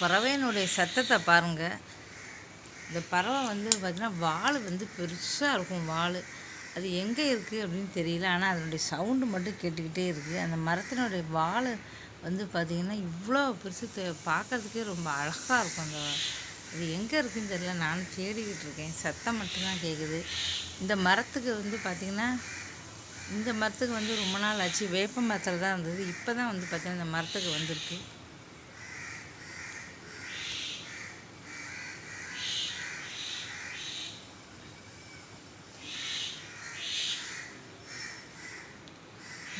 பறவையினுடைய சத்தத்தை பாருங்கள் இந்த பறவை வந்து பார்த்திங்கன்னா வால் வந்து பெருசாக இருக்கும் வால். அது எங்கே இருக்குது அப்படின்னு தெரியல. ஆனால் அதனுடைய சவுண்டு மட்டும் கேட்டுக்கிட்டே இருக்குது அந்த மரத்தினுடைய வால் வந்து பார்த்திங்கன்னா இவ்வளோ பெருசு பார்க்குறதுக்கே பார்க்கறதுக்கே ரொம்ப அழகாக இருக்கும். அந்த அது எங்கே இருக்குன்னு தெரியல. நானும் தேடிக்கிட்டு இருக்கேன். சத்தம் மட்டும்தான் கேட்குது இந்த மரத்துக்கு வந்து பார்த்திங்கன்னா இந்த மரத்துக்கு வந்து ரொம்ப நாள் ஆச்சு. வேப்ப மரத்தில் தான் இருந்தது. இப்போ தான் வந்து பார்த்திங்கன்னா இந்த மரத்துக்கு வந்திருக்கு.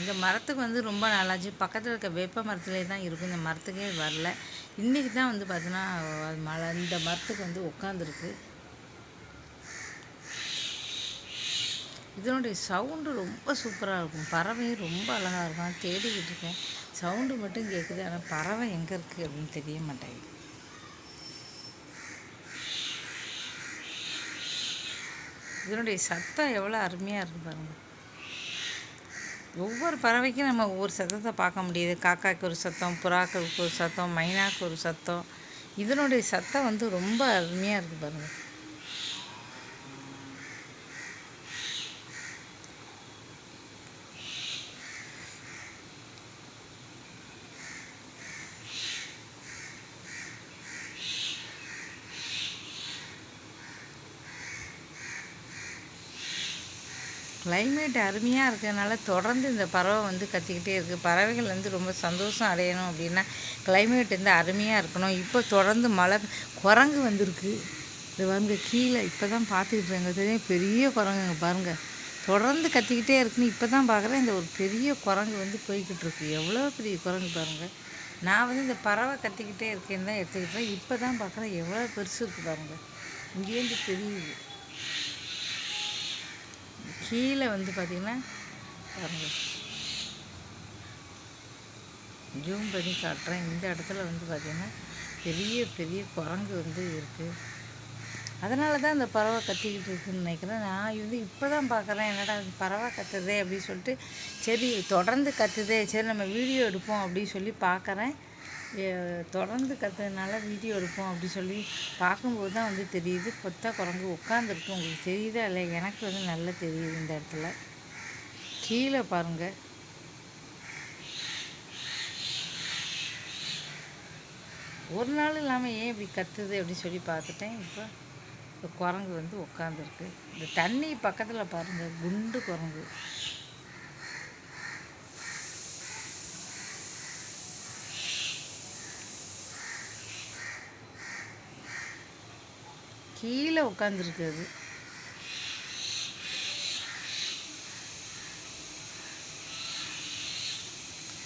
இந்த மரத்துக்கு வந்து ரொம்ப நாளாச்சு. பக்கத்தில் இருக்க வேப்ப மரத்துலேயே தான் இருக்கும். இந்த மரத்துக்கே வரல. இன்றைக்கி தான் வந்து பார்த்தீங்கன்னா அது மழை இந்த மரத்துக்கு வந்து உட்காந்துருக்கு இதனுடைய சவுண்டு ரொம்ப சூப்பராக இருக்கும். பறவையும் ரொம்ப அழகாக இருக்கும். நான் தேடிக்கிட்டு இருக்கேன். சவுண்டு மட்டும் கேட்குது ஆனால் பறவை எங்கே இருக்குது அப்படின்னு தெரிய மாட்டேங்குது. இதனுடைய சத்தம் எவ்வளோ அருமையாக இருக்கு பாருங்கள் ஒவ்வொரு பறவைக்கும் நம்ம ஒவ்வொரு சத்தத்தை பார்க்க முடியுது. காக்காய்க்கு ஒரு சத்தம் புறாக்களுக்கு ஒரு சத்தம் மைனாக்கு ஒரு சத்தம். இதனுடைய சத்தம் வந்து ரொம்ப அருமையாக இருக்குது பாருங்கள் கிளைமேட் அருமையாக இருக்கிறதுனால தொடர்ந்து இந்த பறவை வந்து கத்திக்கிட்டே இருக்குது பறவைகள் வந்து ரொம்ப சந்தோஷம் அடையணும் அப்படின்னா கிளைமேட் வந்து அருமையாக இருக்கணும். இப்போ தொடர்ந்து மழை குரங்கு வந்திருக்கு. இது வந்து கீழே இப்போ தான் பார்த்துக்கிட்டு இருங்க தெரியும் பெரிய குரங்குங்க பாருங்கள் தொடர்ந்து கத்திக்கிட்டே இருக்குன்னு இப்போ தான் பார்க்குறேன். இந்த ஒரு பெரிய குரங்கு வந்து போய்கிட்டு இருக்கு. எவ்வளோ பெரிய குரங்கு பாருங்கள் நான் வந்து இந்த பறவை கத்திக்கிட்டே இருக்கேன்னு தான் எடுத்துக்கிட்டேன் இப்போ தான் பார்க்குறேன். எவ்வளோ பெருசு இருக்குது பாருங்கள் இங்கேருந்து தெரியுது. கீழே வந்து பார்த்தீங்கன்னா பாருங்கள் ஜூம் பண்ணி காட்டுறேன். இந்த இடத்துல வந்து பார்த்திங்கன்னா பெரிய பெரிய குரங்கு வந்து இருக்குது அதனால தான் இந்த பறவை கத்திக்கிட்டு இருக்குன்னு நினைக்கிறேன். நான் வந்து இப்போ தான் பார்க்குறேன். என்னடா பறவை கத்துதே அப்படின்னு சொல்லிட்டு சரி தொடர்ந்து கத்துதே சரி நம்ம வீடியோ எடுப்போம் அப்படின்னு சொல்லி பார்க்குறேன். தொடர்ந்து கத்துறதுனால வீடியோ எடுப்போம் அப்படி சொல்லி பார்க்கும்போது தான் வந்து தெரியுது. கொத்தா குரங்கு உட்காந்துருக்கு உங்களுக்கு தெரியுதா இல்லை எனக்கு வந்து நல்லா தெரியுது இந்த இடத்துல. கீழே பாருங்கள் ஒரு நாள் இல்லாமல் ஏன் இப்படி கத்துது அப்படின்னு சொல்லி பார்த்துட்டேன். இப்போ இந்த குரங்கு வந்து உட்காந்துருக்கு இந்த தண்ணி பக்கத்தில் பாருங்கள் குண்டு குரங்கு. கீழே உட்காந்துருக்கு அது.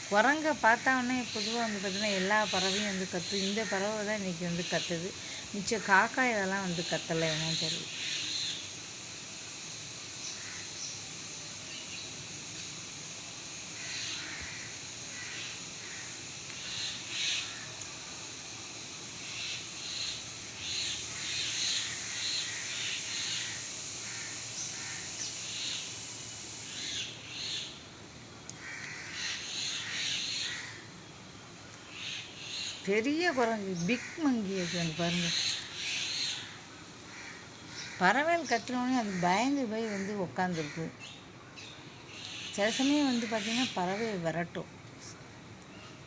குரங்கை பார்த்தாவுடனே பொதுவாக வந்து பார்த்திங்கன்னா எல்லா பறவையும் வந்து கத்து இந்த பறவை தான் இன்றைக்கி வந்து கத்துது. மிச்சம் காக்கா இதெல்லாம் வந்து கத்தலை என்னன்னு தெரியல. பெரிய குரங்கு பிக் மங்கி இருக்கு பாருங்க பறவைகள் கத்துனோடனே அது பயந்து போய் வந்து உட்காந்துருக்கு சில சமயம் வந்து பார்த்திங்கன்னா பறவையை விரட்டும்.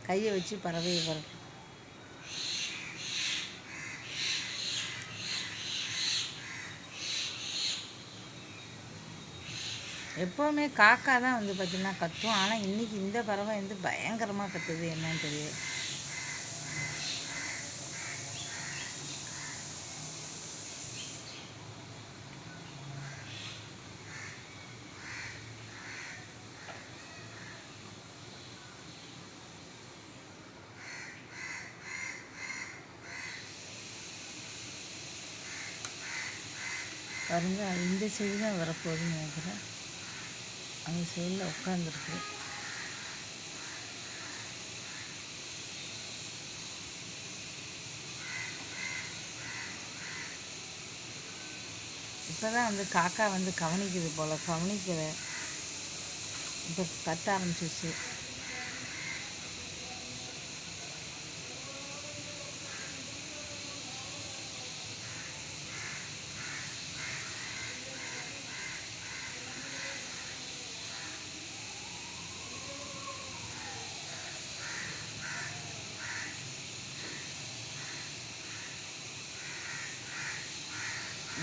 கையை வச்சு பறவையை விரட்டும். எப்போவுமே காக்கா தான் வந்து பார்த்திங்கன்னா கத்தும். ஆனால் இன்றைக்கி இந்த பறவை வந்து பயங்கரமாக கத்துது என்னன்னு தெரியாது பாருங்க இந்த செடி தான் வரப்போகுதுன்னு நினைக்கிறேன். அந்த சைடில் உட்காந்துருக்கு இப்போ தான் வந்து காக்கா வந்து கவனிக்குது போல் கவனிக்கிற இப்போ கத்த ஆரம்பிச்சிச்சு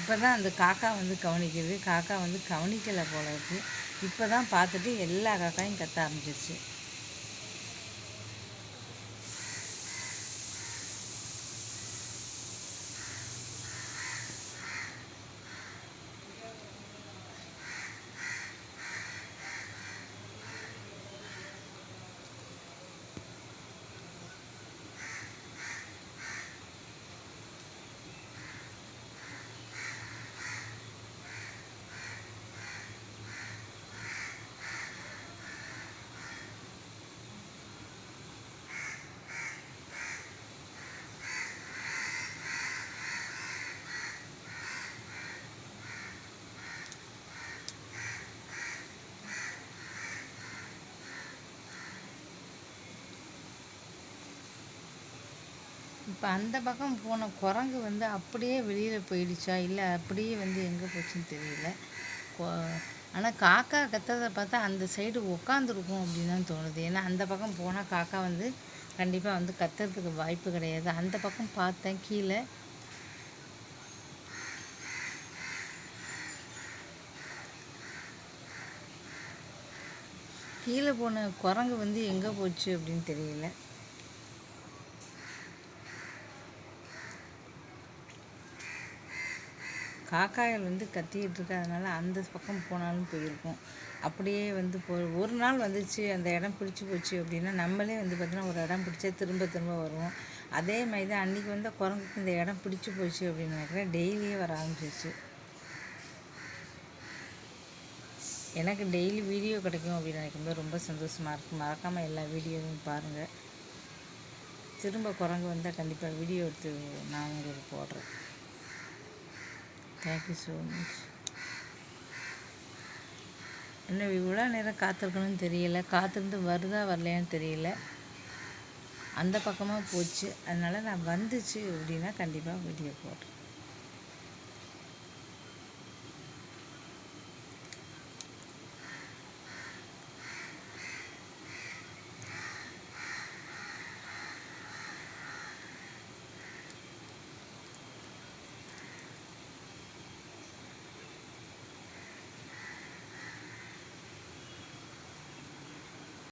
இப்போ தான் அந்த காக்கா வந்து கவனிக்குது. காக்கா வந்து கவனிக்கலை போல இருக்குது இப்போ தான் பார்த்துட்டு எல்லா காக்காயும் கத்த ஆரம்பிச்சிருச்சு. இப்போ அந்த பக்கம் போன குரங்கு வந்து அப்படியே வெளியில் போயிடுச்சா? இல்லை அப்படியே வந்து எங்கே போச்சுன்னு தெரியல. ஆனால் காக்கா கத்துறதை பார்த்தா அந்த சைடு உக்காந்துருக்கும் அப்படின்னு தான் தோணுது. ஏன்னா அந்த பக்கம் போனால் காக்கா வந்து கண்டிப்பாக வந்து கத்துறதுக்கு வாய்ப்பு கிடையாது. அந்த பக்கம் பார்த்தேன் கீழே. கீழே போன குரங்கு வந்து எங்கே போச்சு அப்படின்னு தெரியல. காக்காய்கள் வந்து கத்திக்கிட்டு இருக்கு அந்த பக்கம் போனாலும் போயிருக்கும். அப்படியே வந்து போ ஒரு நாள் வந்துச்சு அந்த இடம் பிடிச்சி போச்சு அப்படின்னா நம்மளே வந்து பார்த்தீங்கன்னா ஒரு இடம் பிடிச்சா திரும்ப திரும்ப வருவோம். அதே மாதிரி தான் அன்றைக்கி வந்து குரங்குக்கு இந்த இடம் பிடிச்சி போச்சு அப்படின்னு நினைக்கிறேன். டெய்லியே வர ஆரம்பிச்சிச்சு எனக்கு டெய்லி வீடியோ கிடைக்கும் அப்படின்னு நினைக்கும்போது ரொம்ப சந்தோஷமாக இருக்கும் மறக்காமல் எல்லா வீடியோவும் பாருங்கள் திரும்ப குரங்கு வந்தால் கண்டிப்பாக வீடியோ எடுத்து நான் உங்களுக்கு போடுறேன். தேங்க்யூ ஸோ மச் இன்னும் இவ்வளோ நேரம் காத்திருக்கணும்னு தெரியல. காத்திருந்து வருதா வரலையான்னு தெரியல. அந்த பக்கமாக போச்சு. அதனால் நான் வந்துச்சு அப்படின்னா கண்டிப்பாக வீடியோ போடுறேன்.